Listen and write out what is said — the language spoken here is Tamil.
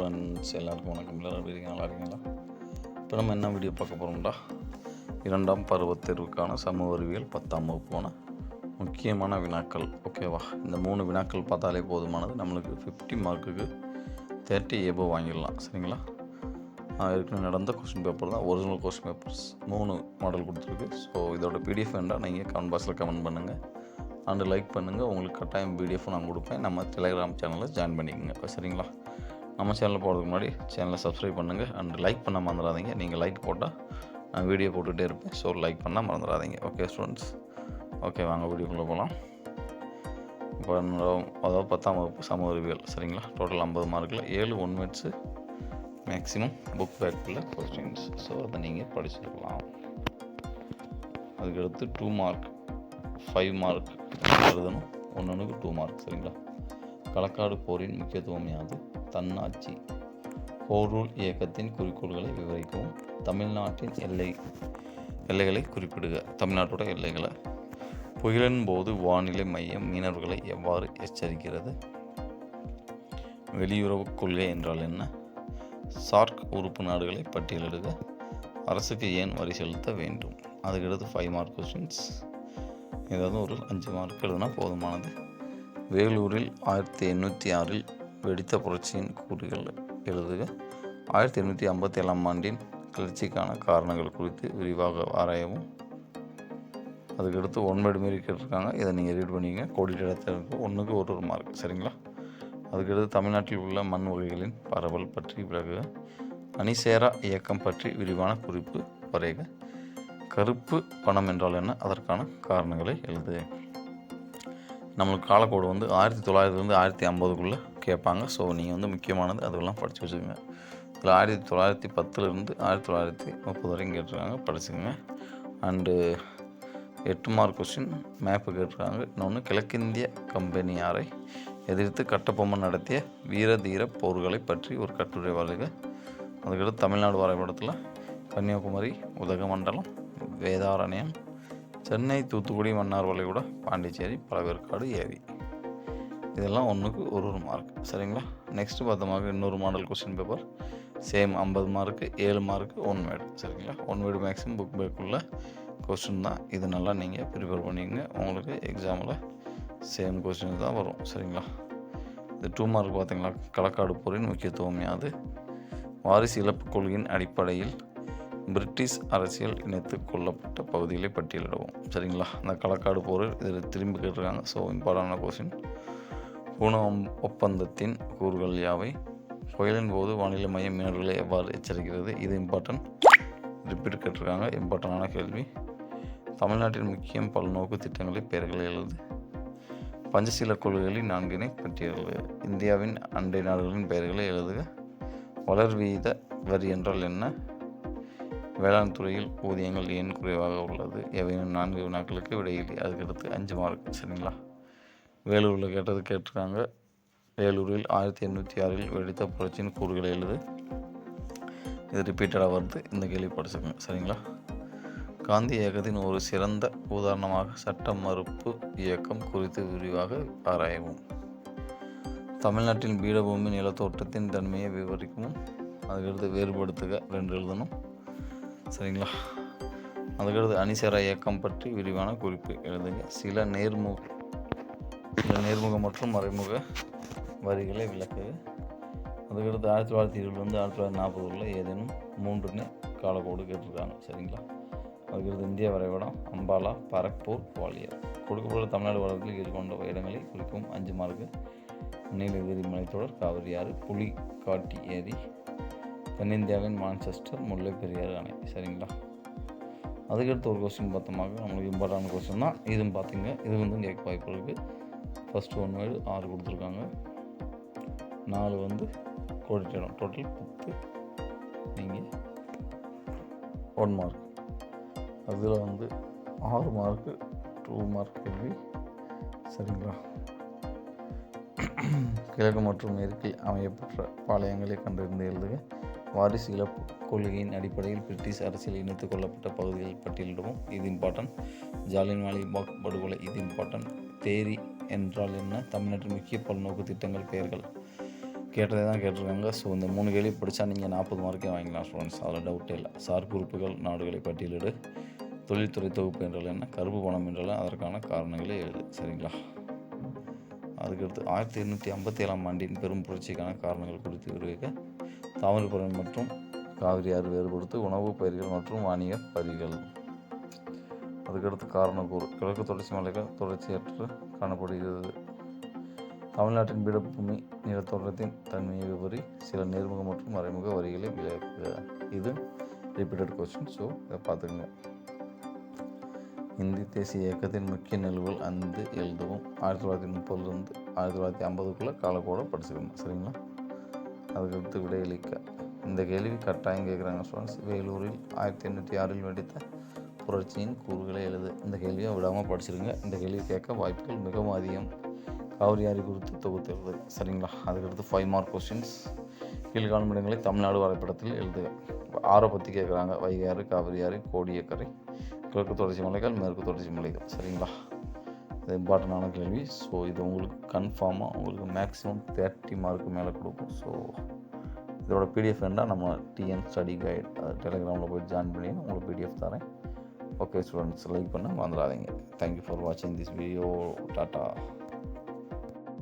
ஃப்ரெண்ட்ஸ் எல்லாருக்கும் வணக்கம். எல்லாரும் எப்படி இருக்கீங்க? நல்லா இருக்கீங்களா? இப்போ நம்ம என்ன வீடியோ பார்க்க போகிறோம்டா இரண்டாம் பருவத் தேர்வுக்கான சமூக அறிவியல் பத்தாம் வகுப்பான முக்கியமான வினாக்கள். ஓகேவா இந்த மூணு வினாக்கள் பார்த்தாலே போதுமானது. நம்மளுக்கு ஃபிஃப்டி மார்க்குக்கு தேர்ட்டி ஏபோ வாங்கிடலாம். சரிங்களா? ஏற்கனவே நடந்த கொஸ்டின் பேப்பர் தான். ஒரிஜினல் கொஸ்டின் பேப்பர்ஸ் மூணு மாடல் கொடுத்துருக்கு. ஸோ இதோட பிடிஎஃப் வேண்டாம் நீங்கள் கமெண்ட் பாக்ஸில் கமெண்ட் பண்ணுங்கள் அண்டு லைக் பண்ணுங்கள் உங்களுக்கு கட்டாயம் பிடிஎஃப் நான் கொடுப்பேன். நம்ம டெலிகிராம் சேனலில் ஜாயின் பண்ணிக்கோங்க. சரிங்களா? நம்ம சேனலில் போகிறதுக்கு முன்னாடி சேனலை சப்ஸ்கிரைப் பண்ணுங்கள் அண்ட் லைக் பண்ண மறந்துடாதீங்க. நீங்கள் லைக் போட்டால் நான் வீடியோ போட்டுகிட்டே இருப்பேன். ஸோ லைக் பண்ணால் மறந்துடாதீங்க. ஓகே ஸ்டூடெண்ட்ஸ் ஓகே வாங்க வீடியோக்குள்ளே போகலாம் இப்போ என்னோட- அதாவது பத்தாம் வகுப்பு சமூக அறிவியல். சரிங்களா? டோட்டல் ஐம்பது மார்க்கில் ஏழு ஒன் மினிட்ஸு மேக்ஸிமம் புக் பேக்கில் கொஸ்டின்ஸ் ஸோ அதை நீங்கள் படிச்சுக்கலாம் அதுக்கடுத்து டூ மார்க் ஃபைவ் மார்க் எழுதணும். ஒன்று ஒன்றுக்கு டூ மார்க் சரிங்களா? களக்காடு போரின் முக்கியத்துவம் யாது? தன்னாட்சி. போரூல் இயக்கத்தின் குறிக்கோள்களை விவரிக்கவும். தமிழ்நாட்டின் எல்லை எல்லைகளை குறிப்பிடுக. தமிழ்நாட்டோட எல்லைகளை. புயலின் போது வானிலை மையம் மீனவர்களை எவ்வாறு எச்சரிக்கிறது? வெளியுறவு கொள்கை என்றால் என்ன? சார்க் உறுப்பு நாடுகளை பட்டியலிடுக. அரசுக்கு ஏன் வரி செலுத்த வேண்டும்? அதுக்கடுத்து ஃபைவ் மார்க் கொஸ்டின்ஸ் ஏதாவது ஒரு அஞ்சு மார்க் எழுதுனா போதுமானது. வேலூரில் ஆயிரத்தி எண்ணூற்றி ஆறில் வெடித்த புரட்சியின் கூறுகள் எழுதுக. ஆயிரத்தி எண்ணூற்றி ஐம்பத்தி ஏழாம் ஆண்டின் கிளர்ச்சிக்கான காரணங்கள் குறித்து விரிவாக ஆராயவும். அதுக்கடுத்து ஒன்பது மாரி கேட்டிருக்காங்க. இதை நீங்கள் ரீட் பண்ணிங்க கோடிட்ட இடத்துல ஒன்றுக்கு ஒரு ஒரு மார்க் சரிங்களா? அதுக்கடுத்து தமிழ்நாட்டில் உள்ள மண் வகைகளின் பரவல் பற்றி விலகுக. அணிசேரா இயக்கம் பற்றி விரிவான குறிப்பு வரைக. கருப்பு பணம் என்றால் என்ன? அதற்கான காரணங்களை எழுது நம்மளுக்கு காலக்கோடு வந்து ஆயிரத்தி தொள்ளாயிரத்துலேருந்து ஆயிரத்தி ஐம்பதுக்குள்ளே கேட்பாங்க. ஸோ நீங்கள் வந்து முக்கியமானது அதெல்லாம் படித்து வச்சுக்கோங்க. இதில் ஆயிரத்தி தொள்ளாயிரத்தி பத்துலேருந்து ஆயிரத்தி தொள்ளாயிரத்தி முப்பது வரைக்கும் கேட்டிருக்காங்க. படிச்சுக்கோங்க. அண்டு எட்டு மார்க் கொஸ்டின் மேப்பு கேட்டிருக்காங்க. இன்னொன்று கிழக்கிந்திய கம்பெனியாரை எதிர்த்து கட்டபொம்மன் நடத்திய வீர தீர போர்களை பற்றி ஒரு கட்டுரை வருக அதுக்கடுத்து தமிழ்நாடு வரைபடத்தில் கன்னியாகுமரி உதகமண்டலம் வேதாரண்யம் சென்னை தூத்துக்குடி மன்னார் வளைகுடா பாண்டிச்சேரி பழவேற்காடு ஏரி. இதெல்லாம் ஒன்றுக்கு ஒரு ஒரு மார்க் சரிங்களா? நெக்ஸ்ட்டு பார்த்தோமாக இன்னொரு மாடல் கொஸ்டின் பேப்பர் சேம் ஐம்பது மார்க்கு ஏழு மார்க்கு ஒன் வேர்டு சரிங்களா? ஒன் வேர்டு மேக்ஸிமம் புக் பேக்குள்ள கொஸ்டின் தான். இது நல்லா நீங்கள் ப்ரிப்பேர் பண்ணிக்கங்க. உங்களுக்கு எக்ஸாமில் சேம் கொஸ்டின் தான் வரும். சரிங்களா? இந்த டூ மார்க் பார்த்தீங்களா? களக்காடு போரின் முக்கியத்துவம் யாது? வாரிசு இழப்பு கொள்கையின் அடிப்படையில் பிரிட்டிஷ் அரசியல் இணைத்து கொள்ளப்பட்ட பகுதிகளை பட்டியலிடுவோம். சரிங்களா? அந்த களக்காடு போர் இதில் திரும்பி கேட்டிருக்காங்க. ஸோ இம்பார்ட்டண்டான கொஸ்டின் பூன ஒப்பந்தத்தின் கூறுகள் யாவை? புயலின் போது வானிலை மையம் மீனவர்களை எவ்வாறு எச்சரிக்கிறது? இது இம்பார்ட்டன்ட் ரிப்பீட் கேட்டிருக்காங்க. இம்பார்ட்டண்டான கேள்வி. தமிழ்நாட்டின் முக்கிய பல்நோக்கு திட்டங்களை பெயர்களை எழுது. பஞ்சசீல கொள்கைகளின் நான்கினை பற்றியது இந்தியாவின் அண்டை நாடுகளின் பெயர்களை எழுதுக. வளர் வீத வரி என்றால் என்ன? வேளாண் துறையில் ஊதியங்கள் ஏன் குறைவாக உள்ளது? எவையும் நான்கு வினாக்களுக்கு விடையில்லை அதுக்கடுத்து அஞ்சு மார்க் சரிங்களா? வேலூரில் கேட்டது கேட்டிருக்காங்க. வேலூரில் ஆயிரத்தி எண்ணூற்றி ஆறில் வெடித்த புரட்சியின் கூறுகளை எழுது. இது ரிப்பீட்டடாக வருது. இந்த கேள்வி படிச்சுக்கோங்க சரிங்களா? காந்தி இயக்கத்தின் ஒரு சிறந்த உதாரணமாக சட்ட மறுப்பு இயக்கம் குறித்து விரிவாக ஆராயவும். தமிழ்நாட்டின் பீடபூமி நிலத்தோட்டத்தின் தன்மையை விவரிக்கவும். அதுக்கடுத்து வேறுபடுத்துக ரெண்டு எழுதணும். சரிங்களா? அதுக்கடுத்து அணிசேரா இயக்கம் பற்றி விரிவான குறிப்பு எழுதுங்க. சில நேர்முக சில நேர்முக மற்றும் மறைமுக வரிகளை விளக்குக அதுக்கடுத்து ஆயிரத்தி தொள்ளாயிரத்தி இருபதுலேருந்து ஆயிரத்தி தொள்ளாயிரத்தி நாற்பதுகளில் ஏதேனும் மூன்றுன்னு காலக்கோடு கேட்டிருக்காங்க. சரிங்களா? அதுக்கடுத்து இந்திய வரைபடம் அம்பாலா பரக்பூர் குவாலியர். கொடுக்கப்பட்டுள்ள தமிழ்நாடு வரைபடத்தில் எதிர்கொண்ட கொண்ட இடங்களை குறிக்கும் அஞ்சு மார்க்கு. நீலகிரி மலைத்தொடர் காவிரி ஆறு புலி காட்டி ஏரி தென்னிந்தியாவின் மான்செஸ்டர் முல்லை பெரியாறு அணை. சரிங்களா? அதுக்கடுத்து ஒரு கொஸ்டின் பார்த்தோமாக நம்மளுக்கு இம்பார்ட்டன்ட் கொஸ்டின் தான். இதுவும் பார்த்தீங்க. இது வந்து கேட்க வாய்ப்பு இருக்குது ஃபஸ்ட்டு ஒன்று ஆறு கொடுத்துருக்காங்க. நாலு வந்து கோடிச்சிடும் டோட்டல் பத்து. நீங்கள் ஒன் மார்க் அதில் வந்து ஆறு மார்க்கு டூ மார்க் கேள்வி. சரிங்களா? கிழக்கு மற்றும் மேற்கில் அமையப்பெற்ற பாளையங்களை கண்டறிந்து எழுதுக. வாரிசு இழப்பு கொள்கையின் அடிப்படையில் பிரிட்டிஷ் அரசியல் இணைத்துக் கொள்ளப்பட்ட பகுதிகள் பட்டியலிடவும். இது இம்பார்ட்டன்ட் ஜாலியன்வாலி பாக் படுகொலை இது இம்பார்ட்டன்ட் தேரி என்றால் என்ன? தமிழ்நாட்டின் முக்கிய பல்நோக்கு திட்டங்கள் பெயர்கள். கேட்டதே தான் கேட்டிருக்காங்க. ஸோ இந்த மூணு கேள்வி படித்தா நீங்கள் நாற்பது மார்க்கே வாங்கிக்கலாம் ஸ்டூடெண்ட்ஸ் அதில் டவுட்டே இல்லை. சார் குறிப்புகள் நாடுகளை பட்டியலிடு. தொழில்துறை தொகுப்பு என்றால் என்ன? கருப்பு பணம் என்றால் அதற்கான காரணங்களை எழுது. சரிங்களா? அதுக்கடுத்து ஆயிரத்தி எண்ணூற்றி ஐம்பத்தி ஏழாம் ஆண்டின் பெரும் புரட்சிக்கான காரணங்கள் குறித்து விவரிக்க தாமிரபரணி மற்றும் காவிரி ஆறு வேறுபடுத்து உணவுப் பயிர்கள் மற்றும் வாணிக பயிர்கள். அதுக்கடுத்து காரணக்கூறு. கிழக்கு தொடர்ச்சி மலைகள் தொடர்ச்சியற்று காணப்படுகிறது. தமிழ்நாட்டின் பீடபூமி நிலத்தோற்றத்தின் தன்மையை விவரி சில நேர்முக மற்றும் மறைமுக வரிகளை விளக்குக. இது ரிப்பீட்டட் கொஸ்டின் ஸோ இதை பார்த்துங்க இந்தி தேசிய இயக்கத்தின் முக்கிய நிகழ்வுகள் அந்த எழுதவும். ஆயிரத்தி தொள்ளாயிரத்தி முப்பதுலேருந்து ஆயிரத்தி தொள்ளாயிரத்தி ஐம்பதுக்குள்ளே காலக்கூட படிச்சுக்கணும் சரிங்களா? அதுக்கடுத்து விடையளிக்க. இந்த கேள்வி கட்டாயம் கேட்குறாங்க ஸ்டூடெண்ட்ஸ் வேலூரில் ஆயிரத்தி எண்ணூற்றி ஆறில் வெடித்த புரட்சியின் கூறுகளை எழுது. இந்த கேள்வியை விடாமல் படிச்சிருங்க. இந்த கேள்வி கேட்க வாய்ப்புகள் மிகவும் அதிகம். காவிரி ஆறு குறித்து தொகுத்து எழுது. சரிங்களா? அதுக்கடுத்து ஃபைவ் மார்க் கொஸ்டின்ஸ் கீழ்காணும் இடங்களை தமிழ்நாடு வரைபடத்தில் எழுதுக. ஆறை பற்றி கேட்குறாங்க. வைகை ஆறு காவிரி ஆறு கோடியக்கரை கிழக்கு தொடர்ச்சி மலைகள் மேற்கு தொடர்ச்சி மலைகள். சரிங்களா? அது இம்பார்ட்டண்டான கேள்வி. ஸோ இது உங்களுக்கு கன்ஃபார்மாக உங்களுக்கு மேக்ஸிமம் தேர்ட்டி மார்க்கு மேலே கொடுக்கும். ஸோ இதோட பிடிஎஃப் வேண்டாம் நம்ம டிஎன் ஸ்டடி கைட் டெலிகிராமில் போய் ஜாயின் பண்ணி உங்களுக்கு பிடிஎஃப் தரேன். ஓகே ஸ்டூடெண்ட்ஸ் லைக் பண்ண மறந்துடாதீங்க தேங்க்யூ ஃபார் வாட்சிங் திஸ் வீடியோ டாட்டா